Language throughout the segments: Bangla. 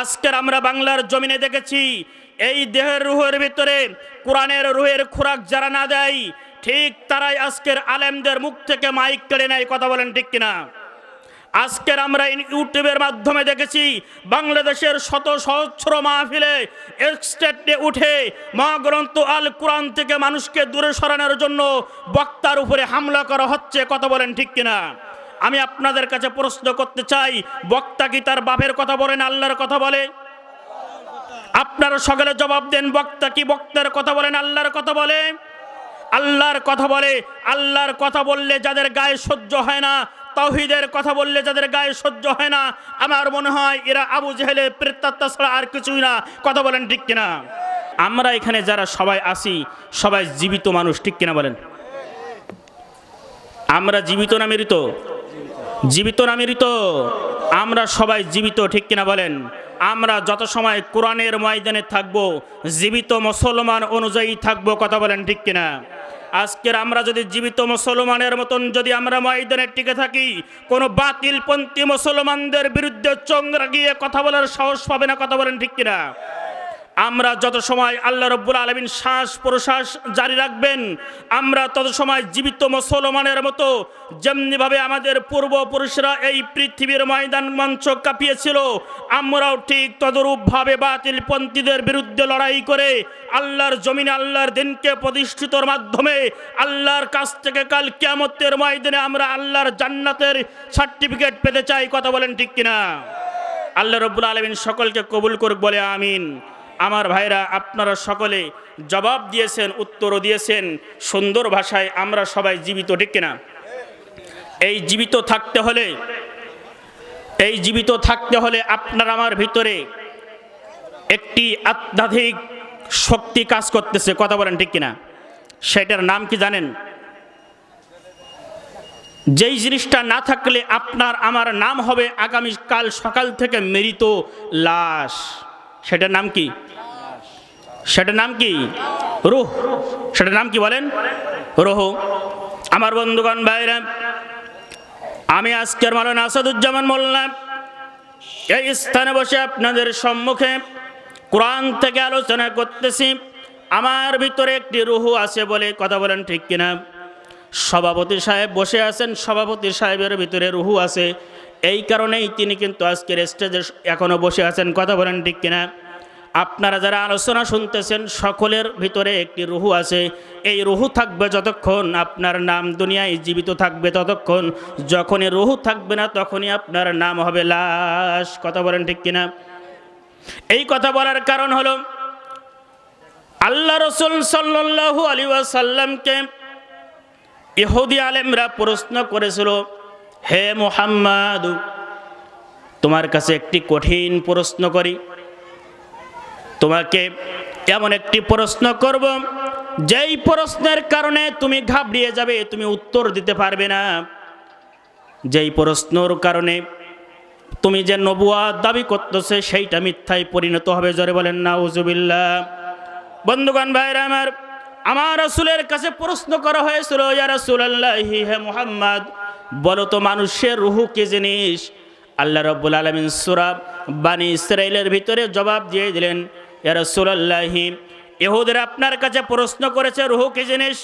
আজকের আমরা বাংলার জমিনে দেখেছি, এই দেহের রুহের ভিতরে কোরআনের রুহের খোরাক যারা না দেয়, ঠিক তারাই আজকের আলেমদের মুখ থেকে মাইক কেড়ে নেয়, কথা বলেন ঠিক কিনা? আজকের আমরা ইউটিউবের মাধ্যমে দেখেছি, বাংলাদেশের শত সহস্র মাহফিলে স্টেটে উঠে মহাগ্রন্থ আল কোরআন থেকে মানুষকে দূরে সরানোর জন্য বক্তার উপরে হামলা করা হচ্ছে, কথা বলেন ঠিক কিনা? আমি আপনাদের কাছে প্রশ্ন করতে চাই, বক্তা কি তার বাপের কথা বলেন, আল্লাহর কথা বলে? আপনারা সকলে জবাব দেন, বক্তা কি বক্তার কথা বলেন, আল্লাহর কথা বলে? আল্লাহর কথা বলে, আল্লাহর কথা বললে যাদের গায়ে সহ্য হয় না তাওহিদের কথা বললে যাদের গায়ে সহ্য হয় না, আমার মনে হয় এরা আবু জেহেলের প্রেতাত্মা ছাড়া আর কিছুই না। কথা বলেন ঠিক কিনা? আমরা এখানে যারা সবাই আসি সবাই জীবিত মানুষ, ঠিক কিনা বলেন? আমরা জীবিত না মৃত? জীবিত না মৃত? আমরা সবাই জীবিত, ঠিক কিনা বলেন? আমরা যত সময় কোরআনের ময়দানে থাকব, জীবিত মুসলমান অনুযায়ী থাকব, কথা বলেন ঠিক কিনা? আজকের আমরা যদি জীবিত মুসলমানের মতন যদি আমরা ময়দানে টিকে থাকি, কোনো বাতিলপন্থী মুসলমানদের বিরুদ্ধে চোখ গিয়ে কথা বলার সাহস পাবে না, কথা বলেন ঠিক কিনা? আমরা যত সময় আল্লাহ রব্বুল আলমিন শ্বাস প্রশ্বাস জারি রাখবেন, আমরা তত সময় জীবিত মুসলমানের মতো যেমনিভাবে আমাদের পূর্বপুরুষরা এই পৃথিবীর ময়দান মঞ্চ কাঁপিয়েছিল, আমরাও ঠিক তদরূপভাবে বাতিল পন্থীদের বিরুদ্ধে লড়াই করে আল্লাহর জমিনে, আল্লাহর দিনকে প্রতিষ্ঠিতর মাধ্যমে আল্লাহর কাছ থেকে কাল কিয়ামতের ময়দানে আমরা আল্লাহর জান্নাতের সার্টিফিকেট পেতে চাই। কথা বলেন ঠিক কিনা? আল্লাহ রব্বুল আলমিন সকলকে কবুল করুক, বলে আমিন। আমার ভাইরা, আপনারা সকলে জবাব দিয়েছেন, উত্তরও দিয়েছেন, সুন্দর ভাষায় আমরা সবাই জীবিত, ঠিক কিনা? এই জীবিত থাকতে হলে, এই জীবিত থাকতে হলে আপনার আমার ভিতরে একটি আধ্যাত্মিক শক্তি কাজ করতেছে, কথা বলেন, ঠিক কিনা? সেটার নাম কি জানেন? যেই জিনিসটা না থাকলে আপনার, আমার নাম হবে আগামীকাল সকাল থেকে মৃত লাশ। সেটার নাম কি? সেটার নাম কি? রুহ। সেটার নাম কি বলেন? রোহ। আমার বন্ধুগণ, ভাইরা, আমি আজকের মালানা আসাদুজ্জামান মোল্লা। এই স্থানে বসে আপনাদের সম্মুখে কোরআন থেকে আলোচনা করতেছি। আমার ভিতরে একটি রুহু আছে বলে কথা বলেন ঠিক কিনা? সভাপতি সাহেব বসে আছেন, সভাপতি সাহেবের ভিতরে রুহু আছে। এই কারণেই তিনি কিন্তু আজকের স্টেজে এখনও বসে আছেন, কথা বলেন ঠিক কিনা? আপনারা যারা আলোচনা শুনতেছেন, সকলের ভিতরে একটি রুহু আছে। এই রুহু থাকবে যতক্ষণ আপনার নাম দুনিয়ায় জীবিত থাকবে ততক্ষণ। যখনই রুহু থাকবে না, তখনই আপনার নাম হবে লাশ। কথা বলেন ঠিক কিনা? এই কথা বলার কারণ হলো, আল্লাহ রসুল সাল্লাল্লাহু আলী ওয়াসাল্লামকে ইহুদি আলেমরা প্রশ্ন করেছিল, হে মোহাম্মদ, তোমার কাছে একটি কঠিন প্রশ্ন করি। তোমাকে এমন একটি প্রশ্ন করব, যেই প্রশ্নের কারণে তুমি ঘাবড়িয়ে যাবে, তুমি উত্তর দিতে পারবে না। যেই প্রশ্নর কারণে তুমি যে নবুয়া দাবি করতেছে, সেইটা মিথ্যায় পরিণত হবে, জোরে বলেন না উজুবিল্লা বন্ধুগণ, ভাইরা আমার আমার রসুলের কাছে প্রশ্ন করা হয়েছিল, ইয়া রাসূলুল্লাহি, হে মুহাম্মদ, বলো তো মানুষের রুহু কি জিনিস? আল্লাহ রাব্বুল আলামিন সূরা বানি ইসরাইলের ভিতরে জবাব দিয়ে দিলেন ইয়া রাসূলুল্লাহি, ইহুদিরা আপনার কাছে প্রশ্ন করেছে, রুহু কি জিনিস?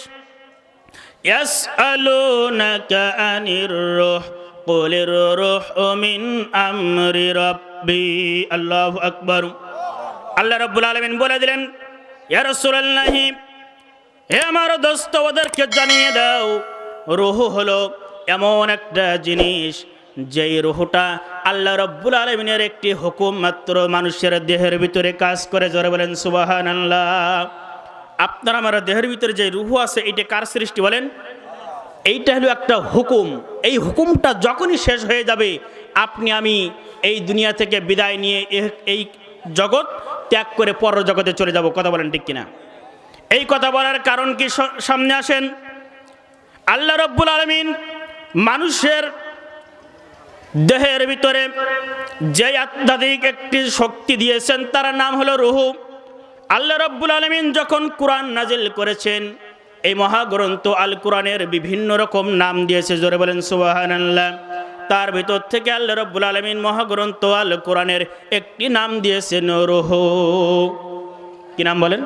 আনির আমরি আল্লাহু বলে দিলেন হে জানিয়ে দাও, রুহু হলো এমন একটা জিনিস, যেই রুহুটা আল্লাহ রব্বুল আলমিনের একটি হুকুম মাত্র, মানুষের দেহের ভিতরে কাজ করে। জোরে বলেন সুবাহান আল্লাহ আপনার, আমার দেহের ভিতরে যে রুহু আছে, এইটা কার সৃষ্টি বলেন? এইটা হলো একটা হুকুম। এই হুকুমটা যখনই শেষ হয়ে যাবে, আপনি, আমি এই দুনিয়া থেকে বিদায় নিয়ে এই জগৎ ত্যাগ করে পর জগতে চলে যাব। কথা বলেন ঠিক কিনা? এই কথা বলার কারণ কি? সামনে আসেন। আল্লাহ রব্বুল আলমিন মানুষের দেহের ভিতরে যে আধ্যাত্মিক একটি শক্তি দিয়েছেন, তার নাম হলো রুহু। আল্লাহ রব্বুল আলমিন যখন কোরআন নাজিল করেছেন, এই মহাগ্রন্থ আল কোরআনের বিভিন্ন রকম নাম দিয়েছে, জোরে বলেন সুবাহান আল্লাহ তার ভিতর থেকে আল্লাহ রব্বুল আলমিন মহাগ্রন্থ আল কোরআনের একটি নাম দিয়েছেন রুহু। কি নাম বলেন?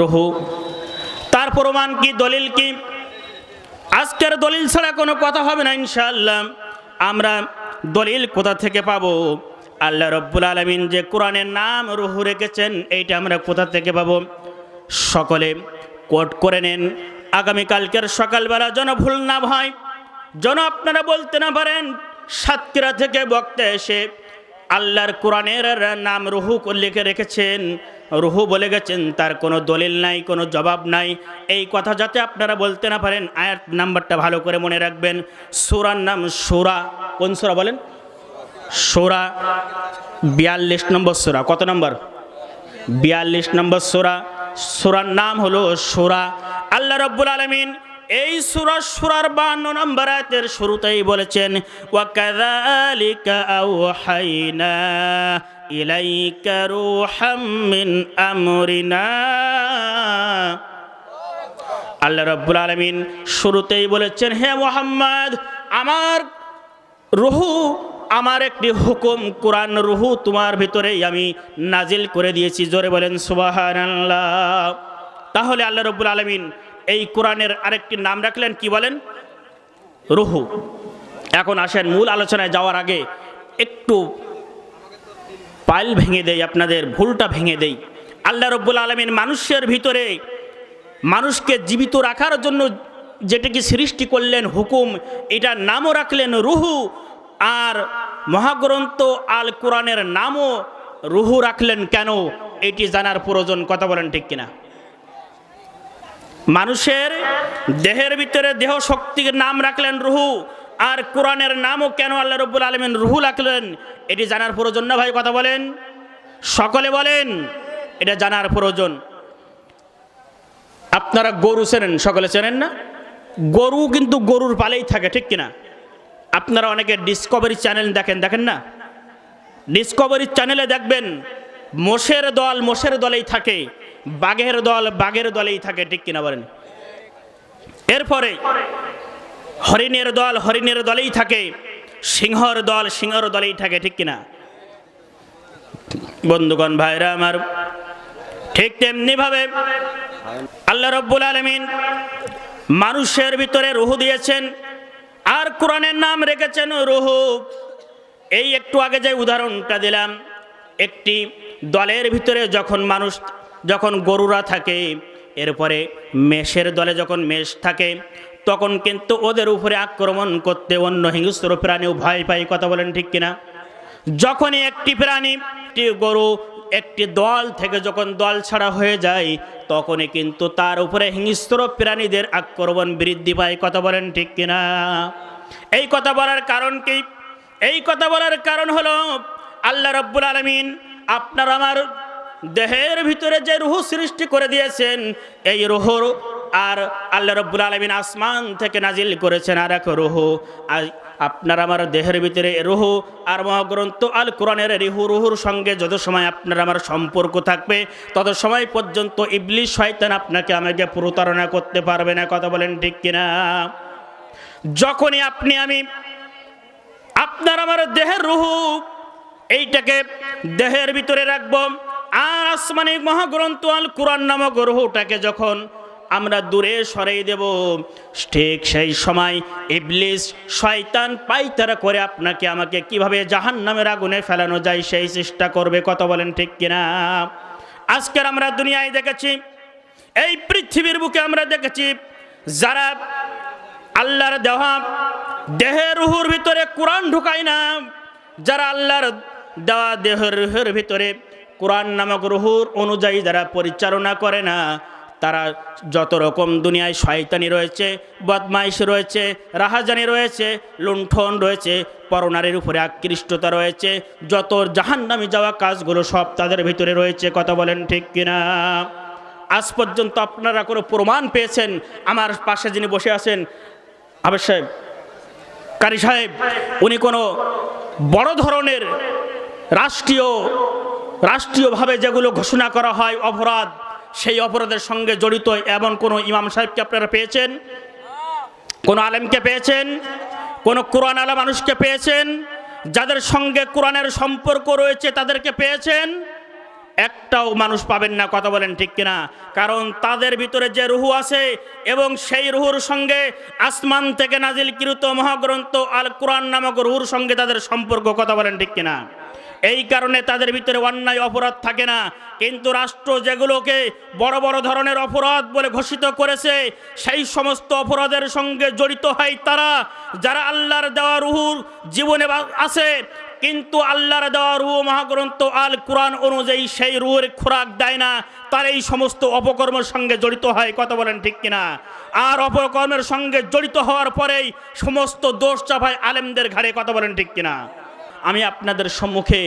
রুহু। তার প্রমাণ কি, দলিল কি? আজকের দলিল ছাড়া কোনো কথা হবে না, ইনশাআল্লাহ। আমরা দলিল কোথা থেকে পাবো? আল্লাহ রব্বুল আলমিন যে কোরআনের নাম রুহু রেখেছেন, এইটা আমরা কোথা থেকে পাবো? সকলে কোট করে নেন। আগামীকালকের সকালবেলা যেন ভুল না হয়, যেন আপনারা বলতে না পারেন, সাতক্ষীরা থেকে বক্তা এসে আল্লাহর কোরআনের নাম রুহু লিখে রেখেছেন। রুহু বলে গেছেন, তার কোনো দলিল নাই, কোনো জবাব নাই। এই কথা যাতে আপনারা বলতে না পারেন, আয়াত নাম্বারটা ভালো করে মনে রাখবেন। সুরার নাম সুরা, কোন সুরা বলেন? সুরা বিয়াল্লিশ নম্বর সুরা, কত নম্বর? বিয়াল্লিশ নম্বর সুরা। সুরার নাম হলো সুরা। আল্লাহ রব্বুল আলমিন এই সুরা সুরার বান্ন নম্বর আয়াতের শুরুতেই বলেছেন, ওয়াকাযালিকা আওহাইনা ইলাইকা রূহাম মিন আমরিনা। আল্লাহ রব্বুল আলমিন শুরুতেই বলেছেন, হে মোহাম্মদ, আমার রুহু, আমার একটি হুকুম, কোরআন রুহু তোমার ভিতরেই আমি নাজিল করে দিয়েছি। জোরে বলেন সুবাহান তাহলে আল্লাহ রব্বুল আলমিন এই কোরআনের আরেকটি নাম রাখলেন, কি বলেন? রুহু। এখন আসেন, মূল আলোচনায় যাওয়ার আগে একটু পাইল ভেঙে দেই, আপনাদের ভুলটা ভেঙে দেই। আল্লাহ রব্বুল আলমিন মানুষের ভিতরে মানুষকে জীবিত রাখার জন্য যেটাকে সৃষ্টি করলেন হুকুম, এটার নামও রাখলেন রুহু, আর মহাগ্রন্থ আল কোরআনের নামও রুহু রাখলেন কেন? এটি জানার প্রয়োজন, কথা বলেন ঠিক কিনা? মানুষের দেহের ভিতরে দেহ শক্তির নাম রাখলেন রুহু, আর কোরআনের নামও কেন আল্লাহ রব্বুল আলমিন রুহু রাখলেন, এটি জানার প্রয়োজন না ভাই, কথা বলেন? সকলে বলেন, এটা জানার প্রয়োজন। আপনারা গরু চেনেন, সকলে চেনেন না? গরু কিন্তু গরুর পালেই থাকে, ঠিক কিনা? আপনারা অনেকে ডিসকভারি চ্যানেল দেখেন দেখেন না? ডিসকভারি চ্যানেলে দেখবেন, মোষের দল মোষের দলেই থাকে। বাঘের দল, বাঘের দলেই থাকে, ঠিক কিনা বলেন? এরপরে হরিণের দল, হরিণের দলেই থাকে, সিংহর দল, সিংহর দলেই থাকে, ঠিক কিনা? বন্ধুগণ, ভাইরা আমার, ঠিক তেমনি ভাবে আল্লাহ রব্বুল আলমিন মানুষের ভিতরে রুহু দিয়েছেন, আর কোরআনের নাম রেখেছেন রুহু। এই একটু আগে যে উদাহরণটা দিলাম, একটি দলের ভিতরে যখন মানুষ যখন গরুরা থাকে, এরপরে মেষের দলে যখন মেষ থাকে, তখন কিন্তু ওদের উপরে আক্রমণ করতে অন্য হিংস্র প্রাণীও ভয় পায় কথা বলেন ঠিক কিনা? যখনই একটি প্রাণী, একটি গরু, একটি দল থেকে যখন দল ছাড়া হয়ে যায়, তখনই কিন্তু তার উপরে হিংস্র প্রাণীদের আক্রমণ বৃদ্ধি পায় কথা বলেন ঠিক কিনা? এই কথা বলার কারণ কি? এই কথা বলার কারণ হলো, আল্লাহ রব্বুল আলমিন আপনার আমার দেহের ভিতরে যে রুহু সৃষ্টি করে দিয়েছেন, এই রুহুর আর আল্লাহ রব্বুল আলমিন আসমান থেকে নাজিল করেছেন আর এক রুহু আপনার আমার দেহের ভিতরে রুহু আর মহাগ্রন্থ আল কোরআনের রিহু রুহুর সঙ্গে যত সময় আপনার আমার সম্পর্ক থাকবে, তত সময় পর্যন্ত ইবলিশ শয়তান আপনাকে আমাকে প্রতারণা করতে পারবে না। কথা বলেন ঠিক কিনা? যখনই আপনি আমি আপনার আমার দেহের রুহু, এইটাকে দেহের ভিতরে রাখব আর আসমানি মহাগ্রন্থ আল কোরআন নামক রুহুটাকে যখন আমরা দূরে সরাই দেব, ঠিক সেই সময় ইবলিস শয়তান পাইতারা করে আপনাকে আমাকে কীভাবে জাহান নামের আগুনে ফেলানো যায় সেই চেষ্টা করবে কত বলেন ঠিক কিনা? আজকের আমরা দুনিয়ায় দেখেছি, এই পৃথিবীর বুকে আমরা দেখেছি, যারা আল্লাহর দেওয়া দেহের রুহুর ভিতরে কোরআন ঢুকায় না, যারা আল্লাহর দেওয়া দেহের রুহের ভিতরে কোরআন নামক রুহুর অনুযায়ী যারা পরিচালনা করে না, তারা যত রকম দুনিয়ায় শয়তানি রয়েছে, বদমাইশ রয়েছে, রাহাজানি রয়েছে, লুণ্ঠন রয়েছে, পরনারীর উপরে আকৃষ্টতা রয়েছে, যত জাহান্নামি যাওয়া কাজগুলো সব তাদের ভিতরে রয়েছে, কথা বলেন ঠিক কিনা? আজ পর্যন্ত আপনারা কোনো প্রমাণ পেয়েছেন? আমার পাশে যিনি বসে আছেন, আবেশ সাহেব, কারি সাহেব, উনি কোনো বড় ধরনের রাষ্ট্রীয় রাষ্ট্রীয়ভাবে যেগুলো ঘোষণা করা হয় অপরাধ, সেই অপরাধের সঙ্গে জড়িত এমন কোনো ইমাম সাহেবকে আপনারা পেয়েছেন? কোন আলেমকে পেয়েছেন? কোন কোরআন আলা মানুষকে পেয়েছেন? যাদের সঙ্গে কোরআনের সম্পর্ক রয়েছে তাদেরকে পেয়েছেন? একটাও মানুষ পাবেন না, কথা বলেন ঠিক কিনা? কারণ তাদের ভিতরে যে রুহু আছে এবং সেই রুহুর সঙ্গে আসমান থেকে নাজিলকৃত মহাগ্রন্থ আল কোরআন নামক রুহুর সঙ্গে তাদের সম্পর্ক, কথা বলেন ঠিক কিনা? এই কারণে তাদের ভিতরে অন্যায় অপরাধ থাকে না। কিন্তু রাষ্ট্র যেগুলোকে বড় বড় ধরনের অপরাধ বলে ঘোষিত করেছে, সেই সমস্ত অপরাধের সঙ্গে জড়িত হয় তারা। যারা আল্লাহর দেওয়া রুহুর জীবনে আছে, কিন্তু আল্লাহর দেওয়া রুহ মহাগ্রন্থ আল কোরআন অনুযায়ী সেই রুহের খোরাক দেয় না, তার এই সমস্ত অপকর্মের সঙ্গে জড়িত হয়, কথা বলেন ঠিক কিনা? আর অপকর্মের সঙ্গে জড়িত হওয়ার পরেই সমস্ত দোষ চাপায় আলেমদের ঘাড়ে, কথা বলেন ঠিক কিনা? আমি আপনাদের সম্মুখে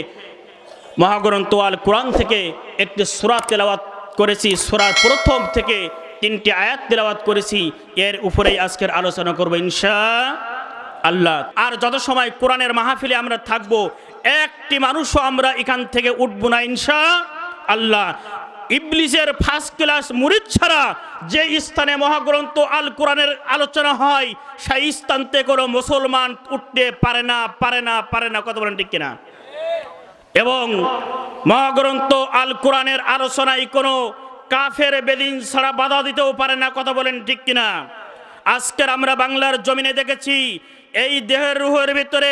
মহাগ্রন্থ আল কোরআন থেকে একটি সুরা তেলাওয়াত করেছি। সুরার প্রথম থেকে তিনটি আয়াত তেলাওয়াত করেছি। এর উপরেই আজকের আলোচনা করব ইনশা আল্লাহ। আর যত সময় কোরআনের মাহফিলে আমরা থাকব, একটি মানুষও আমরা এখান থেকে উঠবো না ইনশা আল্লাহ। ইবলিসের ফার্স্ট ক্লাস মুরিদ ছাড়া যে স্থানে মহাগ্রন্থ আল কোরআনের আলোচনা হয়, সেই স্থান থেকে কোনো মুসলমান উঠতে পারে না পারে না পারে না। কত বলেন ঠিক কিনা? এবং মহাগ্রন্থ আল কোরআনের আলোচনায় কোনো কাফের বেদিন ছাড়া বাধা দিতেও পারে না। কথা বলেন ঠিক কিনা? আজকের আমরা বাংলার জমিনে দেখেছি, এই দেহের রুহের ভিতরে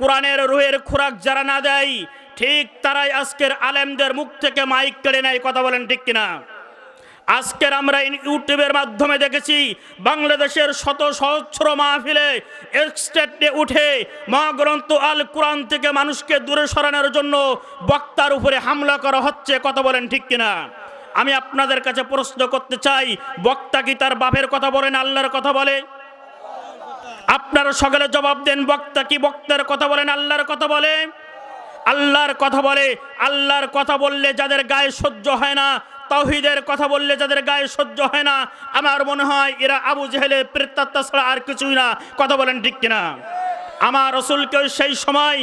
কোরআনের রুহের খোরাক যারা না দেয় ঠিক তারাই আজকের আলেমদের মুখ থেকে মাইক কেড়ে নেয়, কথা বলেন ঠিক কিনা? আজকের আমরা ইউটিউবের মাধ্যমে দেখেছি, বাংলাদেশের শত সহস্র মাহফিলে এক্সটেটে উঠে মহাগ্রন্থ আল কোরআন থেকে মানুষকে দূরে সরানোর জন্য বক্তার উপরে হামলা করা হচ্ছে, কথা বলেন ঠিক কিনা? আমি আপনাদের কাছে প্রশ্ন করতে চাই, বক্তা কি তার বাপের কথা বলেন আল্লাহর কথা বলে? আপনারা সকলে জবাব দেন, বক্তা কি বক্তার কথা বলেন আল্লাহর কথা বলে? আল্লাহর কথা বলে, আল্লাহর কথা বললে যাদের গায়ে সহ্য হয় না তাওহিদের কথা বললে যাদের গায়ে সহ্য হয় না, আমার মনে হয় এরা আবু জেহেলে প্রেতাত্মা ছাড়া আর কিছুই না। কথা বলেন ঠিক কিনা? আমার রসুলকে সেই সময়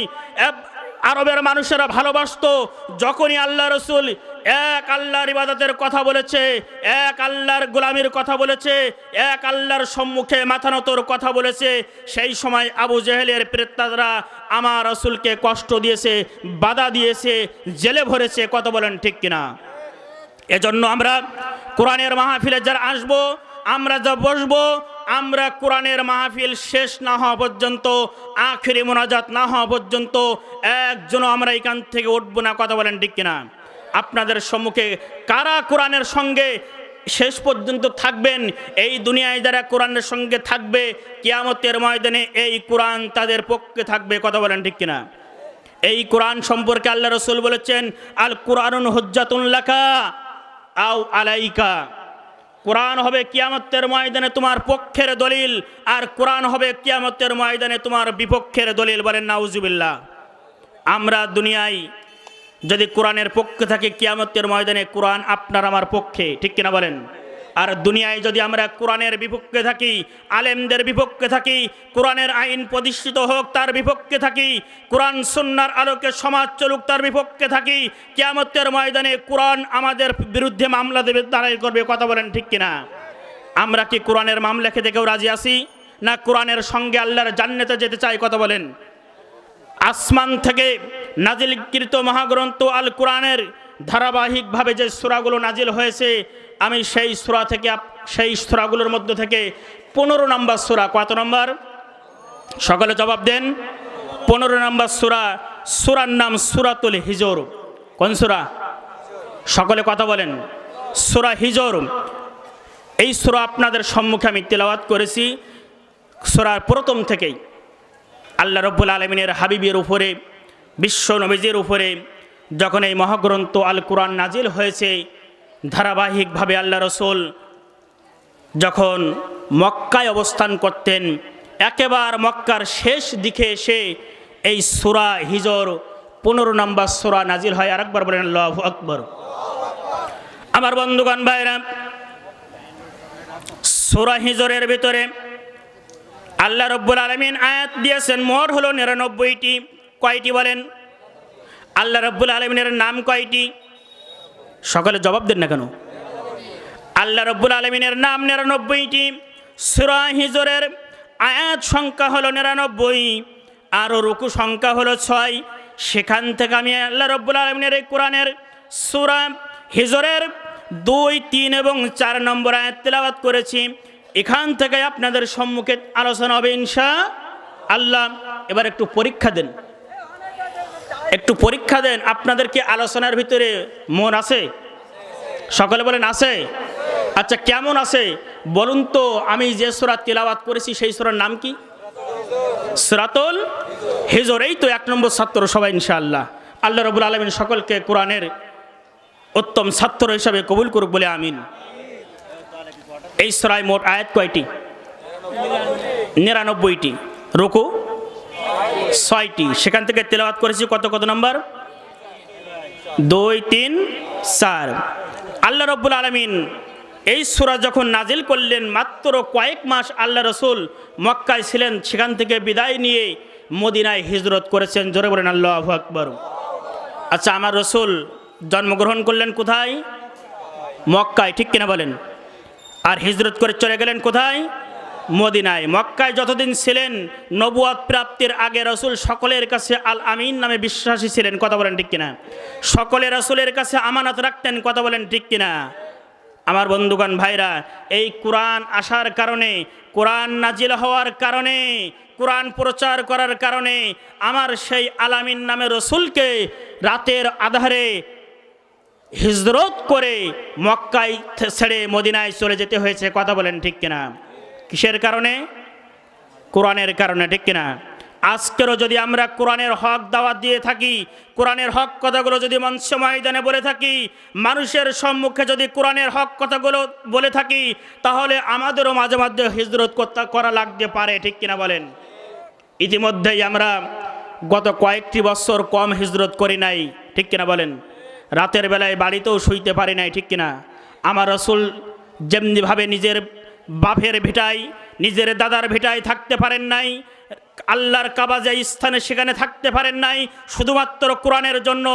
আরবের মানুষেরা ভালোবাসত, যখনই আল্লাহ রসুল এক আল্লাহর ইবাদতের কথা বলেছে, এক আল্লাহর গোলামির কথা বলেছে, এক আল্লাহর সম্মুখে মাথানতর কথা বলেছে। সেই সময় আবু জেহেলের প্রেতাদরা আমার রসুলকে কষ্ট দিয়েছে, বাধা দিয়েছে, জেলে ভরেছে, কথা বলেন ঠিক কিনা? এজন্য আমরা কোরআনের মাহফিলে যারা আসব, আমরা যা বসবো, আমরা কোরআনের মাহফিল শেষ না হওয়া পর্যন্ত, আখেরি মোনাজাত না হওয়া পর্যন্ত, একজনও আমরা এখান থেকে উঠবো না, কথা বলেন ঠিক কিনা? আপনাদের সম্মুখে কারা কোরআনের সঙ্গে শেষ পর্যন্ত থাকবেন? এই দুনিয়ায় যারা কোরআনের সঙ্গে থাকবে, কিয়ামতের ময়দানে এই কোরআন তাদের পক্ষে থাকবে। কথা বলেন ঠিক কিনা? এই কোরআন সম্পর্কে আল্লাহ রসুল বলেছেন, আল কোরআন হজ্জাতুল্লাকা আও আলাইকা। কোরআন হবে কিয়ামতের ময়দানে তোমার পক্ষের দলিল, আর কোরআন হবে কিয়ামতের ময়দানে তোমার বিপক্ষের দলিল। বলেন, নাউজুবিল্লাহ। আমরা দুনিয়ায় যদি কোরআনের পক্ষে থাকি, কিয়ামতের ময়দানে কোরআন আপনার আমার পক্ষে, ঠিক কিনা বলেন? আর দুনিয়ায় যদি আমরা কোরআনের বিপক্ষে থাকি, আলেমদের বিপক্ষে থাকি, কোরআনের আইন প্রতিষ্ঠিত হোক তার বিপক্ষে থাকি, কোরআন সুন্নার আলোকে সমাজ চলুক তার বিপক্ষে থাকি, কিয়ামতের ময়দানে কোরআন আমাদের বিরুদ্ধে মামলা দেবে, দাঁড়াই করবে, কথা বলেন ঠিক কিনা? আমরা কি কোরআনের মামলা খেতে কেউ রাজি আছি? না কোরআনের সঙ্গে আল্লাহর জান্নাতে যেতে চাই, কথা বলেন। আসমান থেকে নাজিলকৃত মহাগ্রন্থ আল কোরআনের ধারাবাহিকভাবে যে সূরাগুলো নাজিল হয়েছে, আমি সেই সূরা থেকে সেই সূরাগুলোর মধ্য থেকে পনেরো নম্বর সুরা, কত নম্বর? সকলে জবাব দেন। পনেরো নম্বর সুরা, সূরার নাম সূরাতুল হিজর। কোন সুরা? সকলে কথা বলেন। সূরা হিজর। এই সূরা আপনাদের সম্মুখে আমি তেলাওয়াত করেছি সূরার প্রথম থেকেই। আল্লাহ রব্বুল আলমিনের হাবিবের উপরে, বিশ্ব নবীজের উপরে যখন এই মহাগ্রন্থ আল কোরআন নাজিল হয়েছে, ধারাবাহিকভাবে আল্লাহ রসুল যখন মক্কায় অবস্থান করতেন, একেবার মক্কার শেষ দিকে এসে এই সুরা হিজর পনেরো নম্বর সুরা নাজিল হয়। আরেকবার বলেন, আল্লাহ আকবর। আমার বন্ধুগণ ভাইরা সুরা হিজরের ভিতরে আল্লাহ রব্বুল আলমিন আয়াত দিয়েছেন মোট হলো নিরানব্বইটি। কয়টি বলেন? আল্লাহ রব্বুল আলমিনের নাম কয়টি? সকলে জবাব দেন না কেন? আল্লাহ রব্বুল আলমিনের নাম নিরানব্বইটি। সুরা হিজরের আয়াত সংখ্যা হলো নিরানব্বই আরও রুকু সংখ্যা হলো ছয়। সেখান থেকে আমি আল্লাহ রব্বুল আলমিনের এই কোরআনের সুরা হিজরের দুই, তিন এবং চার নম্বর আয়াত তেলাওয়াত করেছি। এখান থেকে আপনাদের সম্মুখে আলোচনা হবে ইনশা আল্লাহ। এবার একটু পরীক্ষা দেন। একটু পরীক্ষা দেন, আপনাদের কি আলোচনার ভিতরে মন আছে? সকলে বলেন, আছে। আচ্ছা কেমন আছে? বলুন তো, আমি যে সুরাত তিলাওয়াত করেছি, সেই সুরার নাম কি? সুরাতুল হিজর, এই তো এক নম্বর ছাত্র সবাই, ইনশাআল্লাহ। আল্লাহ রবুল আলমিন সকলকে কোরআনের উত্তম ছাত্র হিসাবে কবুল করুক বলে আমিন। এই সরাই মোট আয়াত কয়টি? নিরানব্বইটি। রুকু? ছয়টি। সেখান থেকে তেলাওয়াত করেছি কত কত নম্বর? দুই, তিন, চার। আল্লাহ রব্বুল আলমিন এই সুরা যখন নাজিল করলেন, মাত্র কয়েক মাস আল্লাহ রসুল মক্কায় ছিলেন, সেখান থেকে বিদায় নিয়ে মদিনায় হিজরত করেছেন। জোরে বলেন, আল্লাহ আকবর। আচ্ছা আমার রসুল জন্মগ্রহণ করলেন কোথায়? মক্কায়, ঠিক কিনা বলেন? আর হিজরত করে চলে গেলেন কোথায়? মদিনায়। মক্কায় যতদিন ছিলেন, নবুয়াদ প্রাপ্তির আগে রসুল সকলের কাছে আল আমিন নামে বিশ্বাসী ছিলেন, কথা বলেন ঠিক কিনা? সকলে রসুলের কাছে আমানত রাখতেন, কথা বলেন ঠিক কিনা? আমার বন্ধুগণ, ভাইরা, এই কোরআন আসার কারণে, কোরআন নাজিল হওয়ার কারণে, কোরআন প্রচার করার কারণে, আমার সেই আলামিন নামে রসুলকে রাতের আধারে হিজরত করে মক্কায় ছেড়ে মদিনায় চলে যেতে হয়েছে, কথা বলেন ঠিক কিনা? কিসের কারণে? কোরআনের কারণে, ঠিক কিনা? আজকেরও যদি আমরা কোরআনের হক দাওয়াত দিয়ে থাকি, কোরআনের হক কথাগুলো যদি মঞ্চ ময়দানে বলে থাকি, মানুষের সম্মুখে যদি কোরআনের হক কথাগুলো বলে থাকি, তাহলে আমাদেরও মাঝে মাঝে হিজরত করতে করা লাগতে পারে, ঠিক কিনা বলেন? ইতিমধ্যেই আমরা গত কয়েকটি বছর কম হিজরত করি নাই, ঠিক কিনা বলেন? রাতের বেলায় বাড়িতেও শুইতে পারি নাই, ঠিক কিনা? আমার রসুল যেমনিভাবে নিজের বাপের ভিটায়, নিজের দাদার ভিটায় থাকতে পারেন নাই, আল্লাহর কাবা যে স্থানে সেখানে থাকতে পারেন নাই, শুধুমাত্র কোরআনের জন্য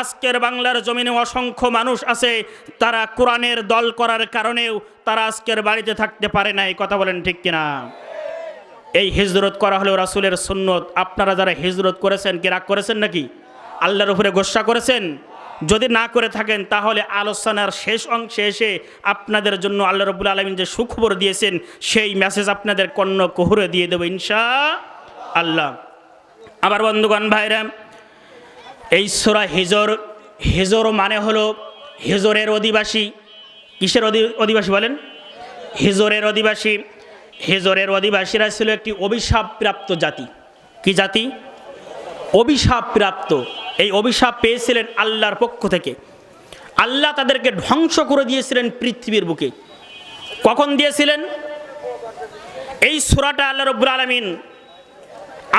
আজকের বাংলার জমিনে অসংখ্য মানুষ আছে, তারা কোরআনের দল করার কারণেও তারা আজকের বাড়িতে থাকতে পারে নাই, কথা বলেন ঠিক কিনা? এই হিজরত করা হলেও রাসুলের সুন্নত। আপনারা যারা হিজরত করেছেন, কি রাগ করেছেন নাকি? আল্লাহর উপরে গোসা করেছেন? যদি না করে থাকেন, তাহলে আলোচনার শেষ অংশে এসে আপনাদের জন্য আল্লাহ রবুল আলমিন যে সুখবর দিয়েছেন, সেই মেসেজ আপনাদের কর্ণ কহুরে দিয়ে দেবো ইনশা আল্লাহ আবার বন্ধুগণ, ভাইরা, এই সোরা হিজর হিজর মানে হলো হিজরের অধিবাসী। কিসের অধি- অধিবাসী বলেন? হিজরের অধিবাসী। হিজরের অধিবাসীরা ছিল একটি অভিশাপপ্রাপ্ত জাতি। কি জাতি? অভিশাপপ্রাপ্ত। এই অভিশাপ পেয়েছিলেন আল্লাহর পক্ষ থেকে। আল্লাহ তাদেরকে ধ্বংস করে দিয়েছিলেন পৃথিবীর বুকে। কখন দিয়েছিলেন? এই সুরাটা আল্লাহ রব্বুল আলমিন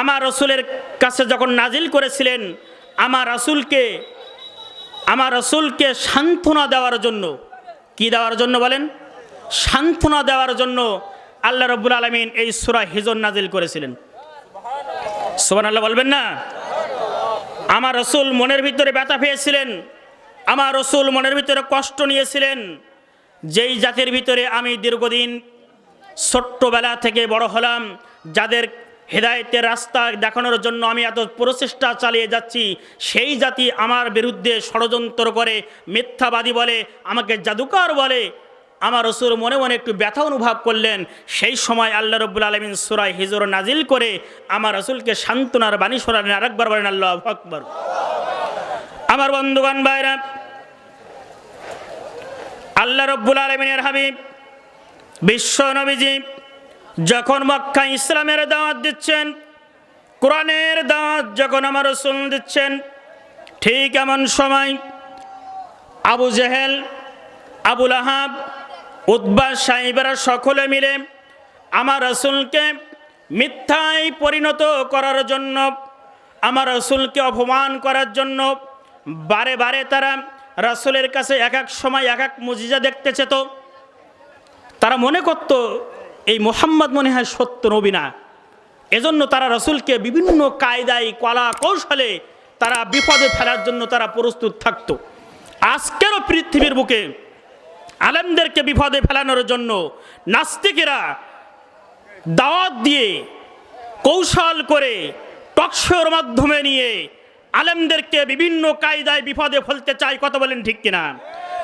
আমার রসুলের কাছে যখন নাজিল করেছিলেন, আমার রসুলকে আমার রসুলকে সান্ত্বনা দেওয়ার জন্য, কি দেওয়ার জন্য বলেন? সান্ত্বনা দেওয়ার জন্য আল্লাহ রব্বুল আলমিন এই সুরা হিজর নাজিল করেছিলেন। সোবান আল্লাহ বলবেন না? আমার রসুল মনের ভিতরে ব্যথা পেয়েছিলেন, আমার রসুল মনের ভিতরে কষ্ট নিয়েছিলেন, যেই জাতির ভিতরে আমি দীর্ঘদিন ছোট্টবেলা থেকে বড় হলাম, যাদের হেদায়েতের রাস্তা দেখানোর জন্য আমি এত প্রচেষ্টা চালিয়ে যাচ্ছি, সেই জাতি আমার বিরুদ্ধে ষড়যন্ত্র করে মিথ্যাবাদী বলে, আমাকে জাদুকর বলে আমার রসুল মনে মনে একটু ব্যথা অনুভব করলেন। সেই সময় আল্লাহ রব্বুল আলমিন সুরাই হিজর নাজিল করে আমার রসুলকে সান্ত্বনার বাণী শোনালেন, আরেকবার বলেন, আল্লাহ আকবর। আমার বন্ধুবান ভাইরা, আল্লাহ রব্বুল আলমিনের হাবিব, বিশ্ব নবীজি যখন মক্কা ইসলামের দাওয়াত দিচ্ছেন, কোরআনের দাওয়াত যখন আমার রসুল দিচ্ছেন, ঠিক এমন সময় আবু জেহেল, আবুল আহাব উদ্বাস সাহিবেরা সকলে মিলে আমার রসুলকে মিথ্যায় পরিণত করার জন্য, আমার রসুলকে অপমান করার জন্য বারে বারে তারা রাসুলের কাছে এক এক সময় এক এক মুজিজা দেখতে চেত। তারা মনে করত, এই মোহাম্মদ মনে হয় সত্য নবী না। এজন্য তারা রসুলকে বিভিন্ন কায়দায়, কলা কৌশলে তারা বিপদে ফেলার জন্য তারা প্রস্তুত থাকত। আজকেরও পৃথিবীর বুকে আলেমদেরকে বিপদে ফেলানোর জন্য নাস্তিকেরা দাওয়াত দিয়ে কৌশল করে টকশোর মাধ্যমে নিয়ে আলেমদেরকে বিভিন্ন কায়দায় বিপদে ফেলতে চায়, কথা বলেন ঠিক কিনা?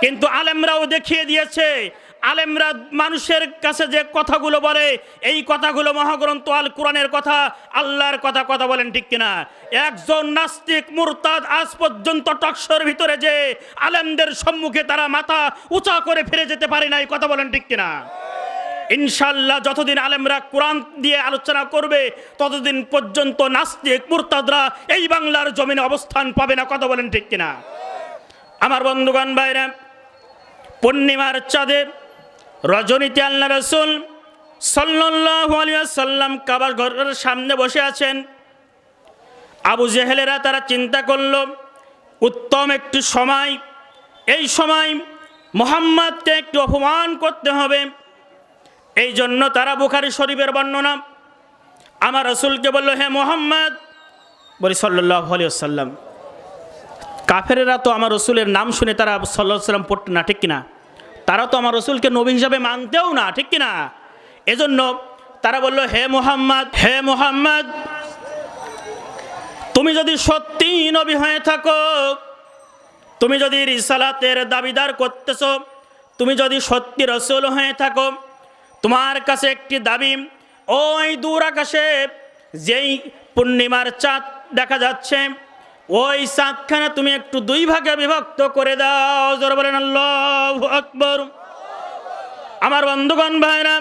কিন্তু আলেমরাও দেখিয়ে দিয়েছে আলেমরা মানুষের কাছে যে কথাগুলো বলে, এই কথাগুলো মহাগ্রন্থ আল কোরআনের কথা, আল্লাহর কথা কথা বলেন ঠিক কিনা? একজন নাস্তিক মুরতাদ আজ পর্যন্ত টকশোর ভিতরে যে আলেমদের সম্মুখে তারা মাথা উঁচা করে ফিরে যেতে পারে না এই কথা বলেন ঠিক কিনা? ইনশাল্লাহ যতদিন আলেমরা কোরআন দিয়ে আলোচনা করবে, ততদিন পর্যন্ত নাস্তিক মুরতাদরা এই বাংলার জমিনে অবস্থান পাবে না, কথা বলেন ঠিক কিনা? আমার বন্ধুগণ বাইরে পূর্ণিমার চাঁদে রজনীতে আল্লাহ রসুল সাল্লাহ সাল্লাম কাবার ঘরের সামনে বসে আছেন। আবু জেহেলেরা তারা চিন্তা করল, উত্তম একটি সময়, এই সময় মোহাম্মদকে একটু অপমান করতে হবে। এই জন্য তারা বুখারি শরীফের বর্ণনা, আমার রসুলকে বলল, হে মোহাম্মদ, বলি সাল্লাহ সাল্লাম কাফেরেরা তো আমার রসুলের নাম শুনে তারা সাল্লাহ সাল্লাম পড়তো না, ঠিক কিনা? তারা তো আমার রসুলকে নবী হিসাবে মানতেও না, ঠিক কিনা? এজন্য তারা বলল, হে মোহাম্মদ হে মোহাম্মদ, তুমি যদি সত্যি নবী হয়ে থাকো, তুমি যদি রিসালাতের দাবিদার করতেছ, তুমি যদি সত্যি রসুল হয়ে থাকো, তোমার কাছে একটি দাবি, ওই দূর আকাশে যেই পূর্ণিমার চাঁদ দেখা যাচ্ছে ওই চাঁদখানা তুমি একটু দুই ভাগে বিভক্ত করে দাও। জোর বলেন, আল্লাহ আকবর। আমার বন্ধুগণ, ভাইরা,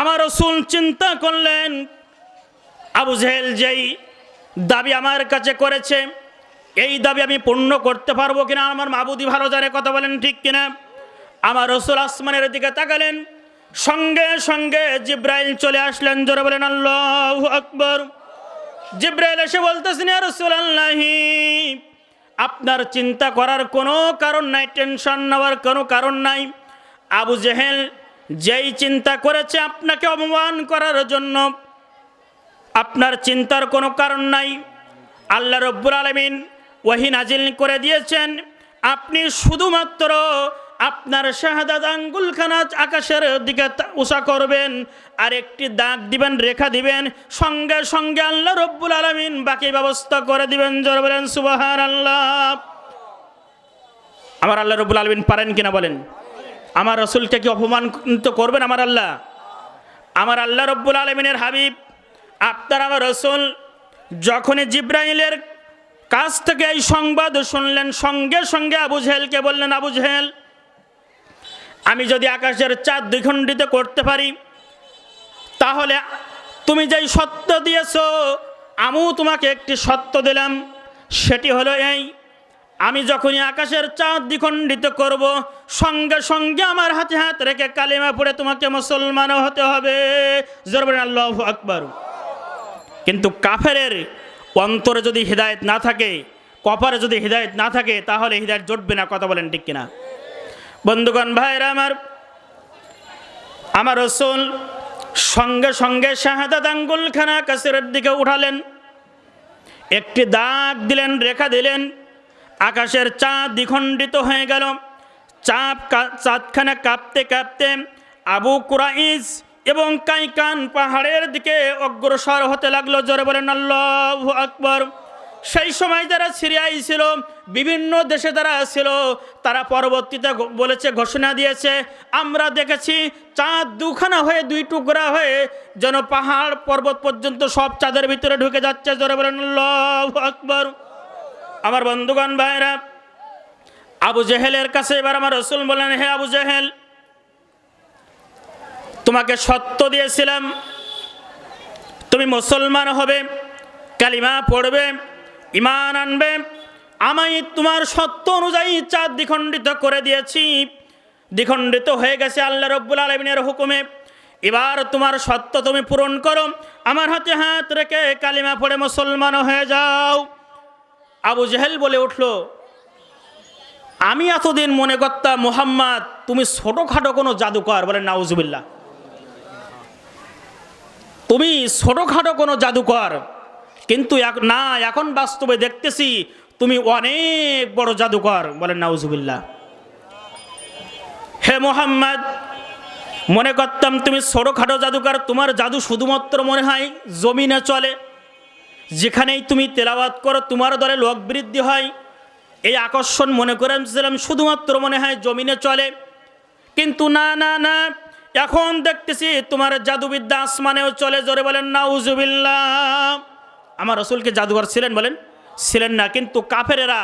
আমার রসুল চিন্তা করলেন, আবু জেহেল যেই দাবি আমার কাছে করেছে, এই দাবি আমি পূর্ণ করতে পারব কিনা? আমার মাবুদি ভালো জানে, কথা বলেন ঠিক কিনা? আমার রসুল আসমানের দিকে তাকালেন, সঙ্গে সঙ্গে জিব্রাইল চলে আসলেন। জোরে বলেন, আল্লাহ আকবর। জিব্রাইল এসে বলতেছেন রাসূলুল্লাহি, আপনার চিন্তা করার কোনো কারণ নাই, টেনশন নেওয়ার কোনো কারণ নাই। আবু জেহেল যেই চিন্তা করেছে আপনাকে অপমান করার জন্য, আপনার চিন্তার কোনো কারণ নাই। আল্লাহ রব্বুল আলমিন ওয়াহি নাজিল করে দিয়েছেন, আপনি শুধুমাত্র আপনার শাহাদাত আঙ্গুলখানা আকাশের দিকে তা- উষা করবেন, আর একটি দাগ দিবেন, রেখা দিবেন, সঙ্গে সঙ্গে আল্লাহ রব্বুল আলমিন বাকি ব্যবস্থা করে দিবেন। জোর বলেন সুবাহান আল্লাহ আমার আল্লাহ রব্বুল আলমিন পারেন কিনা বলেন? আমার রসুলকে কি অপমানিত করবেন আমার আল্লাহ? আমার আল্লাহ রব্বুল আলমিনের হাবিব, আপনার আমার রসুল যখনই জিব্রাইলের কাছ থেকে এই সংবাদ শুনলেন, সঙ্গে সঙ্গে আবু জেহেলকে বললেন, আবু জেহেল আমি যদি আকাশের চাঁদ দ্বিখণ্ডিত করতে পারি, তাহলে তুমি যেই সত্য দিয়েছ, আমিও তোমাকে একটি সত্য দিলাম। সেটি হলো এই, আমি যখনই আকাশের চাঁদ দ্বিখণ্ডিত করব, সঙ্গে সঙ্গে আমার হাতে হাত রেখে কালিমা পড়ে তোমাকে মুসলমানও হতে হবে। জরবেন আল্লাহ আকবর। কিন্তু কাফেরের অন্তরে যদি হৃদায়ত না থাকে কপারে যদি হৃদায়ত না থাকে, তাহলে হৃদায়ত জুটবে না, কথা বলেন ঠিক কিনা? বন্ধুগণ ভাইরা আমার আমার রসুল সঙ্গে সঙ্গে শাহাদাত আঙ্গুলখানা কাছের দিকে উঠালেন। একটি দাগ দিলেন, রেখা দিলেন, আকাশের চাঁদ দ্বিখণ্ডিত হয়ে গেল। চাপ চাঁদখানা কাঁপতে কাঁপতে আবু কুরাইজ এবং কাইকান পাহাড়ের দিকে অগ্রসর হতে লাগল। জোরে বলেন, আল্লাহ আকবর। সেই সময় যারা সিরিয়ায় ছিল, বিভিন্ন দেশে যারা ছিল, তারা পরবর্তীতে বলেছে, ঘোষণা দিয়েছে, আমরা দেখেছি চাঁদ দুখানা হয়ে, দুই টুকরা হয়ে যেন পাহাড় পর্বত পর্যন্ত সব চাঁদের ভিতরে ঢুকে যাচ্ছে। জোরে বলেন আকবর। আমার বন্ধুগণ ভাইরা আবু জেহেলের কাছে এবার আমার রসুল বলেন, হে আবু জেহেল, তোমাকে সত্য দিয়েছিলাম। তুমি মুসলমান হবে, কালিমা পড়বে ইমান আনবে। আমি তোমার সত্য অনুযায়ী চাঁদ দ্বিখণ্ডিত করে দিয়েছি। দ্বিখণ্ডিত হয়ে গেছে আল্লাহ রব্বুল আলমিনের হুকুমে। এবার তোমার সত্য তুমি পূরণ করো। আমার হাতে হাত রেখে কালিমা পড়ে মুসলমান হয়ে যাও। আবু জেহেল বলে উঠল, আমি এতদিন মনে করতাম, মোহাম্মদ, তুমি ছোটোখাটো কোনো জাদুকর। বলে নাউজুবিল্লা তুমি ছোটোখাটো কোনো জাদুকর। কিন্তু না, এখন বাস্তবে দেখতেছি তুমি অনেক বড় জাদুকর। বলেন নাউজুবিল্লা হে মোহাম্মদ, মনে করতাম তুমি ছোটোখাটো জাদুকার, তোমার জাদু শুধুমাত্র মনে হয় জমিনে চলে। যেখানেই তুমি তেলাওয়াত করো, তোমার দলে লোক বৃদ্ধি হয়। এই আকর্ষণ মনে করেছিলাম শুধুমাত্র মনে হয় জমিনে চলে। কিন্তু না না না, এখন দেখতেছি তোমার জাদুবিদ্যা আসমানেও চলে। জোরে বলেন, নাউজুবিল্লাহ। আমার রসুলকে জাদুঘর ছিলেন বলেন? ছিলেন না কিন্তু কাফেরেরা